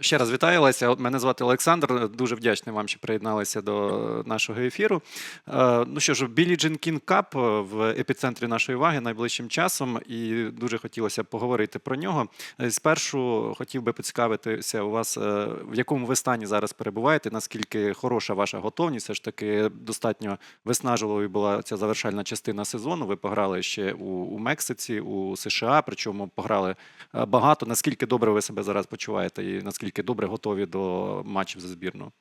Ще раз вітаю, Леся. Мене звати Олександр. Дуже вдячний вам, що приєдналися до нашого ефіру. Е, Ну що ж, Білі Джин Кінг Кап в епіцентрі нашої уваги найближчим часом, і дуже хотілося поговорити про нього. Е, Спершу хотів би поцікавитися у вас, е, в якому ви стані зараз перебуваєте, наскільки хороша ваша готовність. Все ж таки достатньо виснажливою була ця завершальна частина сезону. Ви пограли ще у, Мексиці, у США, причому пограли е, багато. Наскільки добре ви себе зараз почуваєте, і наскільки добре готові до матчів за збірну?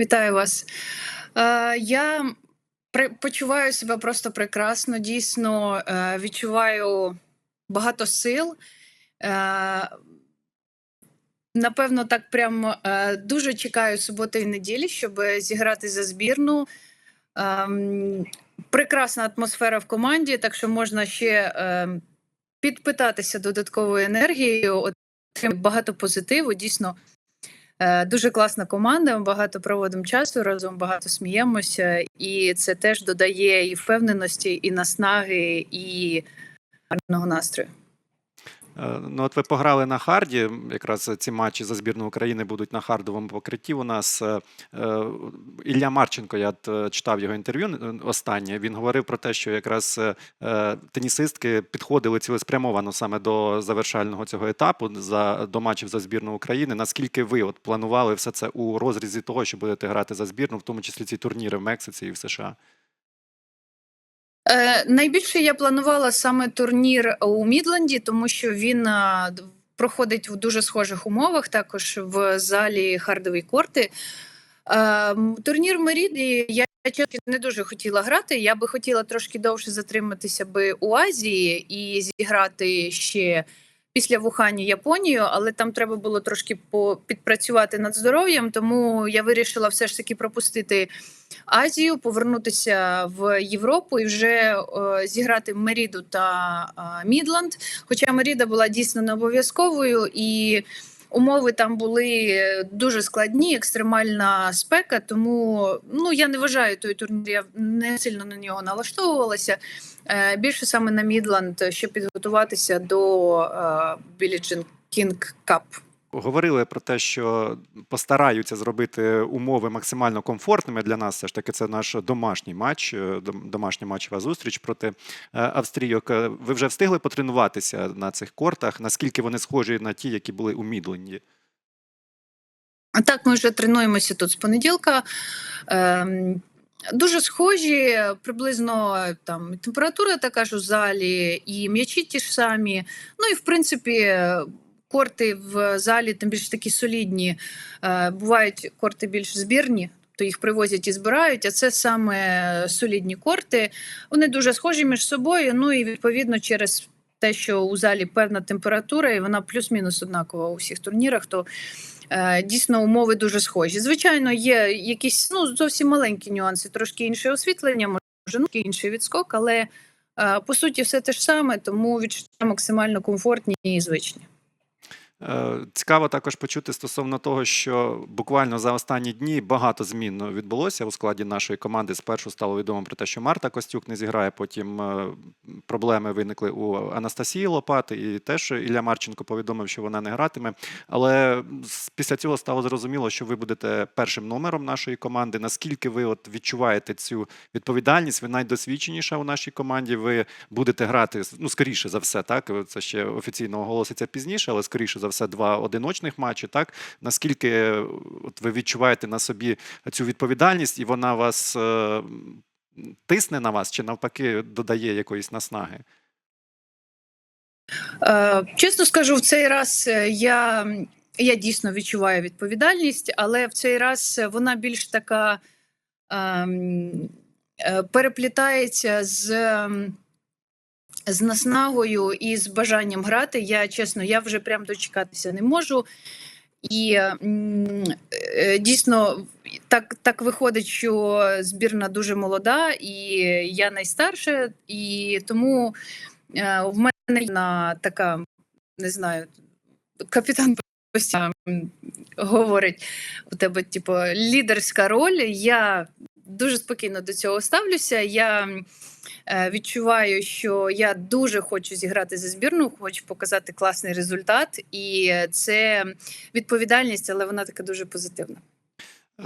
Вітаю вас. Е, я почуваю себе просто прекрасно. Дійсно, е, відчуваю багато сил. Е, напевно, так прям е, дуже чекаю суботи і неділі, щоб зіграти за збірну. Ем, прекрасна атмосфера в команді, так що можна ще е, підпитатися додатковою енергією, багато позитиву. Дійсно, Е, Дуже класна команда. Ми багато проводимо часу разом, багато сміємося, і це теж додає і впевненості, і наснаги, і гарного настрою. Е, Ну, от ви пограли на харді. Якраз ці матчі за збірну України будуть на хардовому покритті. У нас Е, е, Ілля Марченко, я читав його інтерв'ю останнє. Він говорив про те, що якраз тенісистки підходили цілеспрямовано саме до завершального цього етапу за до матчів за збірну України. Наскільки ви от планували все це у розрізі того, що будете грати за збірну, в тому числі ці турніри в Мексиці і в США? Е, найбільше я планувала саме турнір у Мідленді, тому що він е, проходить в дуже схожих умовах, також в залі хардові корти. Е, турнір Меріді я не дуже хотіла грати. Я би хотіла трошки довше затриматися би у Азії і зіграти ще після Вухані Японію, але там треба було трошки підпрацювати над здоров'ям, тому я вирішила все ж таки пропустити Азію, повернутися в Європу і вже е, зіграти Меріду та е, Мідланд. Хоча Меріда була дійсно не обов'язковою і. Умови там були дуже складні, екстремальна спека. Тому ну я не вважаю той турнір. Я не сильно на нього налаштовувалася. Е, більше саме на Мідланд, щоб підготуватися до Біліджин Білі Кінг Кап. Говорили про те, що постараються зробити умови максимально комфортними для нас. Все ж таки, це наш домашній матч, е, домашня матчева зустріч проти е, австрійок. Е, Ви вже встигли потренуватися на цих кортах? Наскільки вони схожі на ті, які були у Мідленді? Так, ми вже тренуємося тут з понеділка. Ем, дуже схожі, приблизно там температура така ж у залі, і м'ячі ті ж самі. Ну і в принципі. Корти в залі тим більше такі солідні. Е, бувають корти більш збірні, то їх привозять і збирають. А це саме солідні корти. Вони дуже схожі між собою. Ну і відповідно через те, що у залі певна температура, і вона плюс-мінус однакова у всіх турнірах, то Е, Дійсно, умови дуже схожі. Звичайно, є якісь ну зовсім маленькі нюанси, трошки інше освітлення, може ну, інший відскок, але е, по суті все те ж саме, тому відчуття максимально комфортні і звичні. Е, Цікаво також почути стосовно того, що буквально за останні дні багато змін відбулося у складі нашої команди. Спершу стало відомо про те, що Марта Костюк не зіграє. Потім е, проблеми виникли у Анастасії Лопати, і теж Ілля Марченко повідомив, що вона не гратиме. Але після цього стало зрозуміло, що ви будете першим номером нашої команди. Наскільки ви от відчуваєте цю відповідальність? Ви найдосвідченіша у нашій команді. Ви будете грати ну скоріше за все, так це ще офіційно оголоситься пізніше, але скоріше за все, два одиночних матчі. Так наскільки е, от ви відчуваєте на собі цю відповідальність, і вона вас е, тисне на вас, чи навпаки додає якоїсь наснаги? Е, Чесно скажу, в цей раз е, я, я дійсно відчуваю відповідальність, але в цей раз вона більш така ем, е, переплітається з. З наснагою і з бажанням грати. Я чесно, я вже прям дочекатися не можу. І е, дійсно так, так виходить, що збірна дуже молода, і я найстарша, і тому е, в мене на така, не знаю, капітан постійно говорить: у тебе, типу, лідерська роль. Я дуже спокійно до цього ставлюся. Я е, відчуваю, що я дуже хочу зіграти за збірну, хочу показати класний результат, і це відповідальність, але вона така дуже позитивна.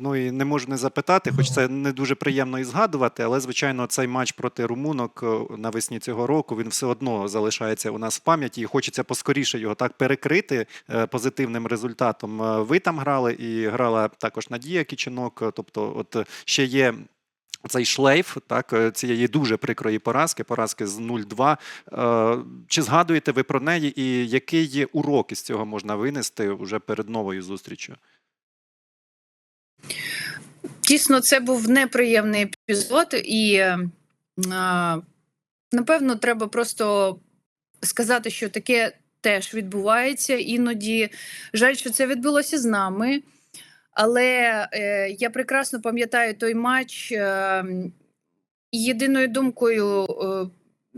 Ну і не можу не запитати, хоч це не дуже приємно і згадувати, але звичайно, цей матч проти румунок е, навесні цього року він все одно залишається у нас в пам'яті, і хочеться поскоріше його так перекрити е, позитивним результатом. Е, Ви там грали і грала також Надія Кіченок. Тобто, от ще є. Цей шлейф так цієї дуже прикрої поразки, поразки з 0-2. Е, Чи згадуєте ви про неї, і який є урок із цього можна винести вже перед новою зустрічю? Дійсно, це був неприємний епізод, і напевно треба просто сказати, що таке теж відбувається. Іноді жаль, що це відбулося з нами. Але е, я прекрасно пам'ятаю той матч. Е, єдиною думкою, е,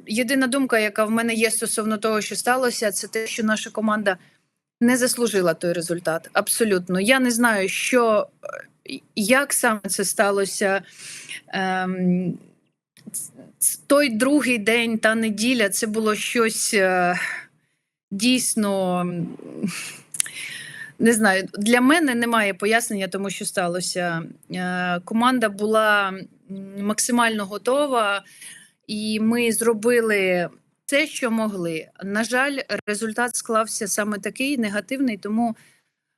єдина думка, яка в мене є стосовно того, що сталося, це те, що наша команда не заслужила той результат. Абсолютно. Я не знаю, що е, як саме це сталося. Ем, той другий день та неділя це було щось е, дійсно. Не знаю, для мене немає пояснення тому, що сталося. Е, команда була максимально готова, і ми зробили все, що могли. На жаль, результат склався саме такий негативний, тому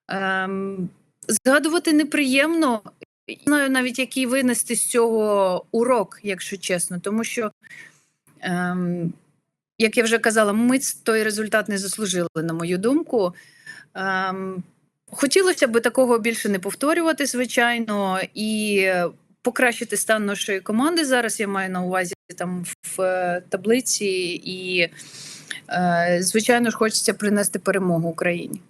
ем, згадувати неприємно. Не знаю навіть, який винести з цього урок, якщо чесно, тому що, ем, як я вже казала, ми той результат не заслужили, на мою думку. Ем, хотілося б такого більше не повторювати, звичайно, і покращити стан нашої команди. Зараз я маю на увазі там в е, таблиці, і, е, звичайно ж, хочеться принести перемогу Україні.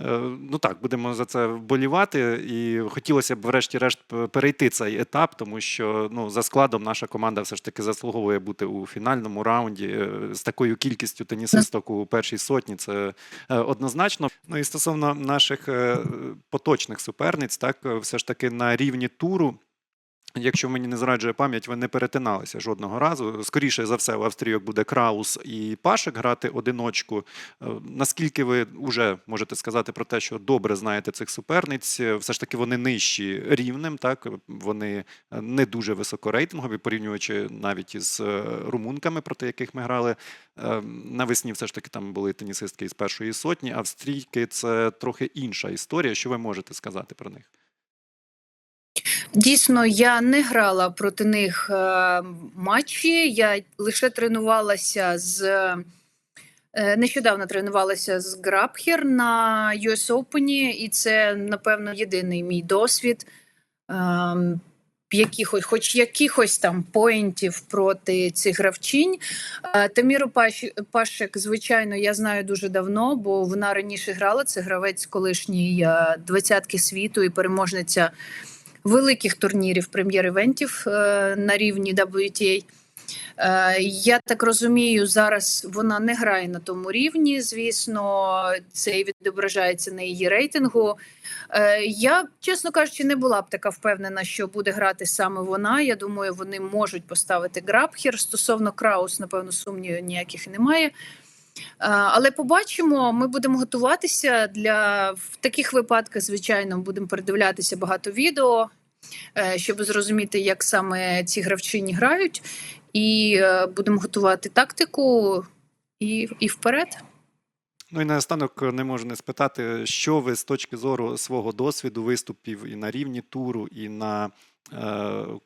Е, Ну так, будемо за це вболівати, і хотілося б, врешті-решт, перейти цей етап, тому що ну за складом наша команда все ж таки заслуговує бути у фінальному раунді з такою кількістю тенісисток у першій сотні. Це однозначно. Ну і стосовно наших поточних суперниць, так все ж таки на рівні туру. Якщо мені не зраджує пам'ять, ви не перетиналися жодного разу. Скоріше за все, в австрійок буде Краус і Пашек грати одиночку. Е, Наскільки ви вже можете сказати про те, що добре знаєте цих суперниць? Е, Все ж таки вони нижчі рівнем, так вони е, не дуже високорейтингові, порівнюючи навіть із румунками, проти яких ми грали. Навесні все ж таки там були тенісистки із першої сотні. Австрійки це трохи інша історія. Що ви можете сказати про них? Дійсно, я не грала проти них е, матчі. Я лише тренувалася з е, нещодавно тренувалася з Грабхер на US Open, і це, напевно, єдиний мій досвід. Ем, якихось, хоч якихось там поінтів проти цих гравчинь. Е, Таміру Пашек, звичайно, я знаю дуже давно, бо вона раніше грала. Це гравець колишньої е, двадцятки світу і переможниця великих турнірів прем'єр-івентів е, на рівні WTA. Е, Я так розумію, зараз вона не грає на тому рівні. Звісно, це і відображається на її рейтингу. Е, Я, чесно кажучи, не була б така впевнена, що буде грати саме вона. Я думаю, вони можуть поставити Грабхер. Стосовно Краус, напевно, сумнівів ніяких немає. Е, Але побачимо, ми будемо готуватися для в таких випадках, звичайно, будемо передивлятися багато відео, е, щоб зрозуміти, як саме ці гравчині грають, і е, будемо готувати тактику і, і вперед. Ну і наостанок не можу не спитати, що ви з точки зору свого досвіду виступів і на рівні туру, і на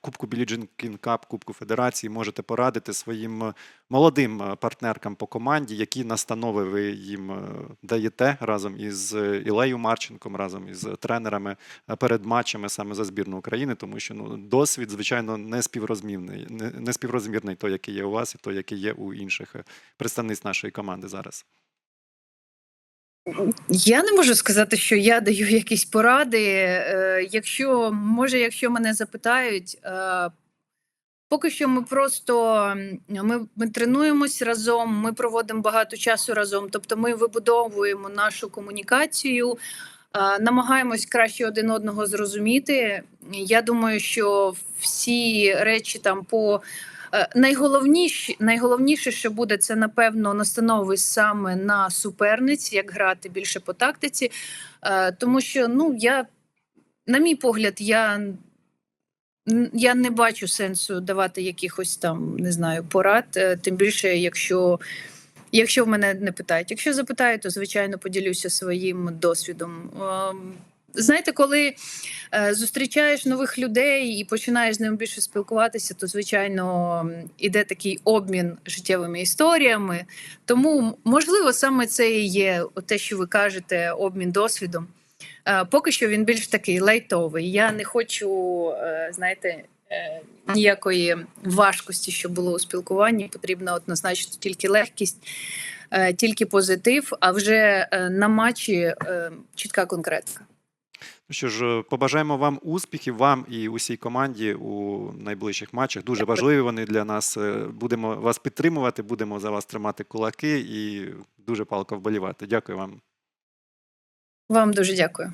Кубку Білі Джин Кін Кап, Кубку Федерації можете порадити своїм молодим е, партнеркам по команді, які настанови ви їм е, даєте разом із е, Ілею Марченком, разом із тренерами е, перед матчами саме за збірну України, тому що ну досвід, звичайно, не співрозмірний, не, співрозмірний той, який є у вас, і той, який є у інших е, представниць нашої команди зараз. Я не можу сказати, що я даю якісь поради. Е, Якщо може, якщо мене запитають, е, поки що ми просто ми, ми тренуємось разом, ми проводимо багато часу разом. Тобто, ми вибудовуємо нашу комунікацію. Е, Намагаємось краще один одного зрозуміти. Я думаю, що всі речі там по найголовніше, найголовніше, що буде, це напевно настанови саме на суперниць, як грати більше по тактиці. Е, Тому що, ну я, на мій погляд, я. Я не бачу сенсу давати якихось там, не знаю, порад, е, тим більше, якщо, якщо в мене не питають. Якщо запитають, то звичайно поділюся своїм досвідом. Знаєте, коли е, зустрічаєш нових людей і починаєш з ними більше спілкуватися, то звичайно іде такий обмін життєвими історіями. Тому, можливо, саме це і є те, що ви кажете, обмін досвідом. Е, Поки що він більш такий лайтовий. Я не хочу, е, знаєте, е, ніякої важкості, що було у спілкуванні. Потрібно однозначно тільки легкість, е, тільки позитив, а вже е, на матчі чітка конкретика. Ну Що ж, е, побажаємо вам успіхів, вам і усій команді у найближчих матчах. Дуже важливі вони для нас. Е, Будемо вас підтримувати, будемо за вас тримати кулаки і дуже палко вболівати. Дякую вам. Вам дуже дякую.